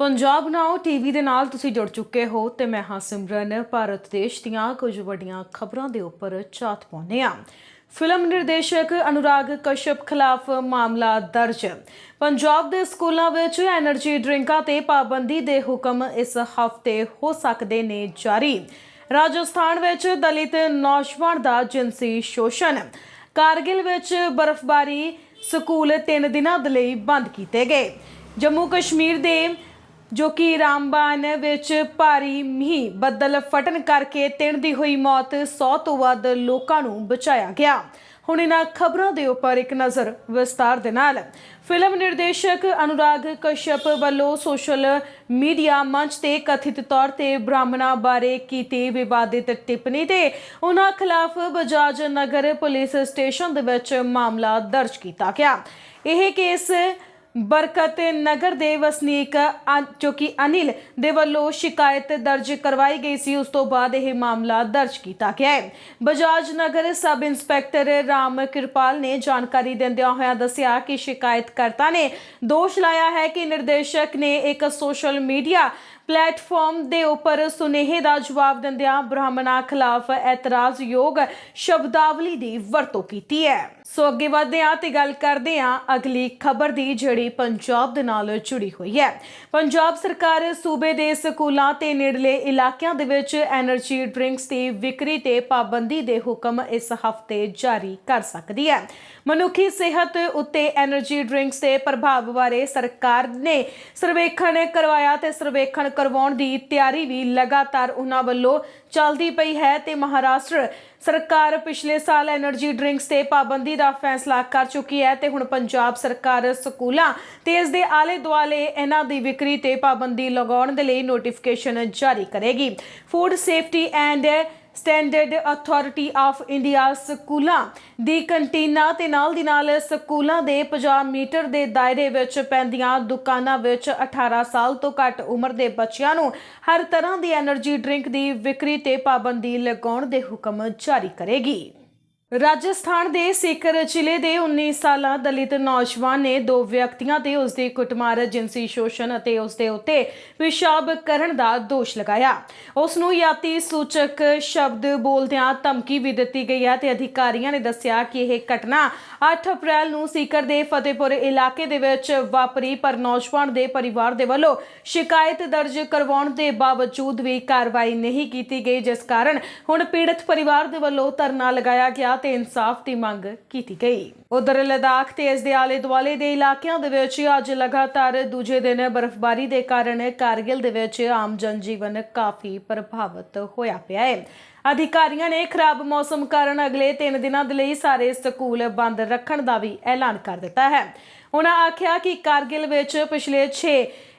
ਪੰਜਾਬ ਨਾਓ TV ਦੇ ਨਾਲ ਤੁਸੀਂ ਜੁੜ ਚੁੱਕੇ ਹੋ ਤੇ ਮੈਂ ਹਾਂ ਸਿਮਰਨ। ਭਾਰਤ ਦੇਸ਼ ਦੀਆਂ ਕੁਝ ਵੱਡੀਆਂ ਖਬਰਾਂ ਦੇ ਉੱਪਰ ਚਾਤ ਪਾਉਨੇ ਆ ਫਿਲਮ ਨਿਰਦੇਸ਼ਕ ਅਨੁਰਾਗ ਕਸ਼ਪ ਖਿਲਾਫ ਮਾਮਲਾ ਦਰਜ। ਪੰਜਾਬ ਦੇ ਸਕੂਲਾਂ ਵਿੱਚ એનર્ਜੀ ਡਰਿੰਕਾਂ ਤੇ ਪਾਬੰਦੀ ਦੇ ਹੁਕਮ ਇਸ ਹਫ਼ਤੇ ਹੋ ਸਕਦੇ ਨੇ ਜਾਰੀ। ਰਾਜਸਥਾਨ ਵਿੱਚ ਦਲਿਤ ਨੌਜਵਾਨ ਦਾ ਜਿੰਸੀ ਸ਼ੋਸ਼ਣ। ਕਾਰਗਿਲ ਵਿੱਚ ਬਰਫ਼ਬਾਰੀ, ਸਕੂਲ 3 ਦਿਨਾਂ ਦੇ ਲਈ ਬੰਦ ਕੀਤੇ ਗਏ। ਜੰਮੂ ਕਸ਼ਮੀਰ ਦੇ ਜੋ ਕਿ ਰਾਮਬਾਨ ਵਿੱਚ ਭਾਰੀ ਮੀਂਹ ਬੱਦਲ ਫਟਣ ਕਰਕੇ ਤਿੰਨ ਦੀ ਹੋਈ ਮੌਤ 100 ਤੋਂ ਵੱਧ ਲੋਕਾਂ ਨੂੰ ਬਚਾਇਆ ਗਿਆ। ਹੁਣ ਇਹਨਾਂ ਖਬਰਾਂ ਦੇ ਉੱਪਰ ਇੱਕ ਨਜ਼ਰ ਵਿਸਤਾਰ ਦੇ ਨਾਲ। ਫਿਲਮ ਨਿਰਦੇਸ਼ਕ ਅਨੁਰਾਗ ਕਸ਼ਯਪ ਵੱਲੋਂ ਸੋਸ਼ਲ ਮੀਡੀਆ ਮੰਚ ਤੇ ਕਥਿਤ ਤੌਰ ਤੇ ਬ੍ਰਾਹਮਣਾਂ ਬਾਰੇ ਕੀਤੀ ਵਿਵਾਦਿਤ ਟਿੱਪਣੀ ਤੇ ਉਹਨਾਂ ਖਿਲਾਫ ਬਜਾਜ ਨਗਰ ਪੁਲਿਸ ਸਟੇਸ਼ਨ ਦੇ ਵਿੱਚ ਮਾਮਲਾ ਦਰਜ ਕੀਤਾ ਗਿਆ। ਇਹ ਕੇਸ ਬਰਕਤ ਨਗਰ ਦੇ ਵਸਨੀਕ ਜੋ ਕਿ ਅਨਿਲ ਦੇ ਵੱਲੋਂ ਸ਼ਿਕਾਇਤ ਦਰਜ ਕਰਵਾਈ ਗਈ ਸੀ, ਉਸ ਤੋਂ ਬਾਅਦ ਇਹ ਮਾਮਲਾ ਦਰਜ ਕੀਤਾ ਗਿਆ ਹੈ। ਬਜਾਜ ਨਗਰ ਸਬ ਇੰਸਪੈਕਟਰ ਰਾਮ ਕਿਰਪਾਲ ਨੇ ਜਾਣਕਾਰੀ ਦਿੰਦਿਆਂ ਹੋਇਆਂ ਦੱਸਿਆ ਕਿ ਸ਼ਿਕਾਇਤਕਰਤਾ ਨੇ ਦੋਸ਼ ਲਾਇਆ ਹੈ ਕਿ ਨਿਰਦੇਸ਼ਕ ਨੇ ਇੱਕ ਸੋਸ਼ਲ ਮੀਡੀਆ ਪਲੇਟਫਾਰਮ ਦੇ ਉੱਪਰ ਸੁਨੇਹੇ ਦਾ ਜਵਾਬ ਦਿੰਦਿਆਂ ਬ੍ਰਾਹਮਣਾ ਖਿਲਾਫ ਇਤਰਾਜ਼ਯੋਗ ਸ਼ਬਦਾਵਲੀ ਦੀ ਵਰਤੋਂ ਕੀਤੀ ਹੈ। ਸੋ ਅੱਗੇ ਵਧਦੇ ਹਾਂ ਤੇ ਗੱਲ ਕਰਦੇ ਹਾਂ ਅਗਲੀ ਖਬਰ ਦੀ ਜਿਹੜੀ ਪੰਜਾਬ ਦੇ ਨਾਲ ਜੁੜੀ ਹੋਈ ਹੈ। ਪੰਜਾਬ ਸਰਕਾਰ ਸੂਬੇ ਦੇ ਸਕੂਲਾਂ ਤੇ ਨੇੜਲੇ ਇਲਾਕਿਆਂ ਦੇ ਵਿੱਚ એનર્ਜੀ ਡਰਿੰਕਸ ਦੀ ਵਿਕਰੀ ਤੇ ਪਾਬੰਦੀ ਦੇ ਹੁਕਮ ਇਸ ਹਫ਼ਤੇ ਜਾਰੀ ਕਰ ਸਕਦੀ ਹੈ। ਮਨੁੱਖੀ ਸਿਹਤ ਉੱਤੇ એનર્ਜੀ ਡਰਿੰਕਸ ਦੇ ਪ੍ਰਭਾਵ ਬਾਰੇ ਸਰਕਾਰ ਨੇ ਸਰਵੇਖਣ ਕਰਵਾਇਆ ਤੇ ਸਰਵੇਖਣ ਕਰਵਾਉਣ ਦੀ ਤਿਆਰੀ ਵੀ ਲਗਾਤਾਰ ਉਹਨਾਂ ਵੱਲੋਂ ਚੱਲਦੀ ਪਈ ਹੈ ਤੇ ਮਹਾਰਾਸ਼ਟਰ ਸਰਕਾਰ ਪਿਛਲੇ ਸਾਲ એનર્ਜੀ ਡਰਿੰਕਸ ਤੇ ਪਾਬੰਦੀ ਦਾ ਫੈਸਲਾ ਕਰ ਚੁੱਕੀ ਹੈ ਤੇ ਹੁਣ ਪੰਜਾਬ ਸਰਕਾਰ ਸਕੂਲਾਂ ਤੇ ਇਸ ਦੇ ਆਲੇ ਦੁਆਲੇ ਇਹਨਾਂ ਦੀ ਵਿਕਰੀ ਤੇ ਪਾਬੰਦੀ ਲਗਾਉਣ ਦੇ ਲਈ ਨੋਟੀਫਿਕੇਸ਼ਨ ਜਾਰੀ ਕਰੇਗੀ। Food safety and standard authority of India ਸਕੂਲਾਂ ਦੀ ਕੰਟੀਨਾ ਤੇ ਨਾਲ ਦੀ ਨਾਲ ਸਕੂਲਾਂ ਦੇ 50 ਮੀਟਰ ਦੇ ਦਾਇਰੇ ਵਿੱਚ ਪੈਂਦੀਆਂ ਦੁਕਾਨਾਂ ਵਿੱਚ 18 ਸਾਲ ਤੋਂ ਘੱਟ ਉਮਰ ਦੇ ਬੱਚਿਆਂ ਨੂੰ ਹਰ ਤਰ੍ਹਾਂ ਦੀ એનર્ਜੀ ਡਰਿੰਕ ਦੀ ਵਿਕਰੀ ਤੇ ਪਾਬੰਦੀ ਲਗਾਉਣ ਦੇ ਹੁਕਮ ਜਾਰੀ ਕਰੇਗੀ। ਰਾਜਸਥਾਨ ਦੇ ਸਿਕਰ ਜ਼ਿਲ੍ਹੇ ਦੇ 19 ਸਾਲਾ ਦਲਿਤ ਨੌਜਵਾਨ ਨੇ ਦੋ ਵਿਅਕਤੀਆਂ ਤੇ ਉਸ ਦੀ ਕੁੱਟਮਾਰ ਜਿੰਸੀ ਸ਼ੋਸ਼ਣ ਅਤੇ ਉਸ ਦੇ ਉੱਤੇ ਪਿਸ਼ਾਬ ਕਰਨ ਦਾ ਦੋਸ਼ ਲਗਾਇਆ। ਉਸ ਨੂੰ ਯਾਤੀ ਸੂਚਕ ਸ਼ਬਦ ਬੋਲਦਿਆਂ ਧਮਕੀ ਵੀ ਦਿੱਤੀ ਗਈ ਹੈ ਤੇ ਅਧਿਕਾਰੀਆਂ ਨੇ ਦੱਸਿਆ ਕਿ ਇਹ ਘਟਨਾ 8 ਅਪ੍ਰੈਲ ਨੂੰ ਸਿਕਰ ਦੇ ਫਤਿਹਪੁਰ ਇਲਾਕੇ ਦੇ ਵਿੱਚ ਵਾਪਰੀ, ਪਰ ਨੌਜਵਾਨ ਦੇ ਪਰਿਵਾਰ ਦੇ ਵੱਲੋਂ ਸ਼ਿਕਾਇਤ ਦਰਜ ਕਰਵਾਉਣ ਦੇ ਬਾਵਜੂਦ ਵੀ ਕਾਰਵਾਈ ਨਹੀਂ ਕੀਤੀ ਗਈ, ਜਿਸ ਕਾਰਨ ਹੁਣ ਪੀੜਤ ਪਰਿਵਾਰ ਦੇ ਵੱਲੋਂ ਧਰਨਾ ਲਗਾਇਆ ਗਿਆ ਤੇ ਇਨਸਾਫ ਦੀ ਮੰਗ ਕੀਤੀ ਗਈ। ਉਧਰ ਲਦਾਖ ਤੇ ਇਸ ਦੇ ਆਲੇ ਦੁਆਲੇ ਦੇ ਇਲਾਕਿਆਂ ਦੇ ਵਿੱਚ ਅੱਜ ਲਗਾਤਾਰ ਦੂਜੇ ਦਿਨ ਬਰਫ਼ਬਾਰੀ ਦੇ ਕਾਰਨ ਕਾਰਗਿਲ ਦੇ ਵਿੱਚ ਆਮ ਜਨਜੀਵਨ ਕਾਫੀ ਪ੍ਰਭਾਵਿਤ ਹੋਇਆ ਪਿਆ ਹੈ। ਅਧਿਕਾਰੀਆਂ ਨੇ ਖਰਾਬ ਮੌਸਮ ਕਾਰਨ ਅਗਲੇ 3 ਦਿਨਾਂ ਦੇ ਲਈ ਸਾਰੇ ਸਕੂਲ ਬੰਦ ਰੱਖਣ ਦਾ ਵੀ ਐਲਾਨ ਕਰ ਦਿੱਤਾ ਹੈ। ਉਹਨਾਂ ਆਖਿਆ ਕਿ ਕਾਰਗਿਲ ਵਿੱਚ ਪਿਛਲੇ 6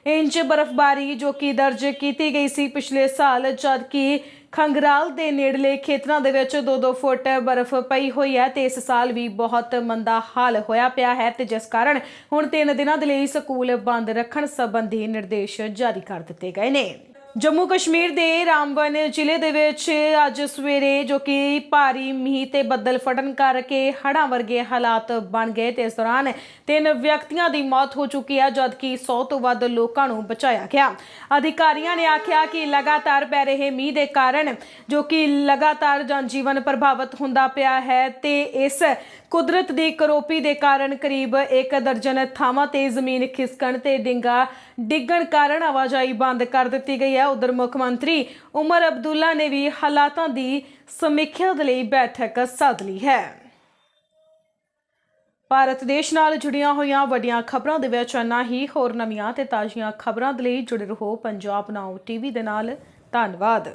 ਇੰਚ ਬਰਫ਼ਬਾਰੀ ਜੋ ਕਿ ਦਰਜ ਕੀਤੀ ਗਈ ਸੀ ਪਿਛਲੇ ਸਾਲ, ਜਦਕਿ ਖੰਗਰਾਲ ਦੇ ਨੇੜਲੇ ਖੇਤਰਾਂ ਦੇ ਵਿੱਚ 2-2 ਫੁੱਟ ਬਰਫ਼ ਪਈ ਹੋਈ ਹੈ ਤੇ ਇਸ ਸਾਲ ਵੀ ਬਹੁਤ ਮੰਦਾ ਹਾਲ ਹੋਇਆ ਪਿਆ ਹੈ ਤੇ ਜਿਸ ਕਾਰਨ ਹੁਣ 3 ਦਿਨਾਂ ਦੇ ਲਈ ਸਕੂਲ ਬੰਦ ਰੱਖਣ ਸੰਬੰਧੀ ਨਿਰਦੇਸ਼ ਜਾਰੀ ਕਰ ਦਿੱਤੇ ਗਏ ਨੇ। ਜੰਮੂ ਕਸ਼ਮੀਰ ਦੇ ਰਾਮਬਨ ਜ਼ਿਲ੍ਹੇ ਦੇ ਵਿੱਚ ਅੱਜ ਸਵੇਰੇ ਜੋ ਕਿ ਭਾਰੀ ਮੀਂਹ ਤੇ ਬੱਦਲ ਫਟਣ ਕਰਕੇ ਹੜ੍ਹਾਂ ਵਰਗੇ ਹਾਲਾਤ ਬਣ ਗਏ ਤੇ ਇਸ ਦੌਰਾਨ ਤਿੰਨ ਵਿਅਕਤੀਆਂ ਦੀ ਮੌਤ ਹੋ ਚੁੱਕੀ ਹੈ ਜਦਕਿ 100 ਤੋਂ ਵੱਧ ਲੋਕਾਂ ਨੂੰ ਬਚਾਇਆ ਗਿਆ। ਅਧਿਕਾਰੀਆਂ ਨੇ ਆਖਿਆ ਕਿ ਲਗਾਤਾਰ ਪੈ ਰਹੇ ਮੀਂਹ ਦੇ ਕਾਰਨ ਜੋ ਕਿ ਲਗਾਤਾਰ ਜਨਜੀਵਨ ਪ੍ਰਭਾਵਿਤ ਹੁੰਦਾ ਪਿਆ ਹੈ ਤੇ ਇਸ ਕੁਦਰਤ ਦੀ ਕਰੋਪੀ ਦੇ ਕਾਰਨ ਕਰੀਬ ਇੱਕ ਦਰਜਨ ਥਾਵਾਂ ਤੇ ਜ਼ਮੀਨ ਖਿਸਕਣ ਤੇ ਡਿੰਗਾ ਡਿੱਗਣ ਕਾਰਨ ਆਵਾਜਾਈ ਬੰਦ ਕਰ ਦਿੱਤੀ ਗਈ ਹੈ ਉਧਰ ਮੁੱਖ ਮੰਤਰੀ ਉਮਰ ਅਬਦੁੱਲਾ ਨੇ ਵੀ ਹਾਲਾਤਾਂ ਦੀ ਸਮੀਖਿਆ ਦੇ ਲਈ ਬੈਠਕ ਸੱਦ ਲਈ ਹੈ। ਭਾਰਤ ਦੇਸ਼ ਨਾਲ ਜੁੜੀਆਂ ਹੋਈਆਂ ਵੱਡੀਆਂ ਖਬਰਾਂ ਦੇ ਵਿੱਚ ਇੰਨਾ ਹੀ। ਹੋਰ ਨਵੀਆਂ ਤੇ ਤਾਜ਼ੀਆਂ ਖਬਰਾਂ ਦੇ ਲਈ ਜੁੜੇ ਰਹੋ ਪੰਜਾਬ ਨਾਓ ਟੀਵੀ ਦੇ ਨਾਲ। ਧੰਨਵਾਦ।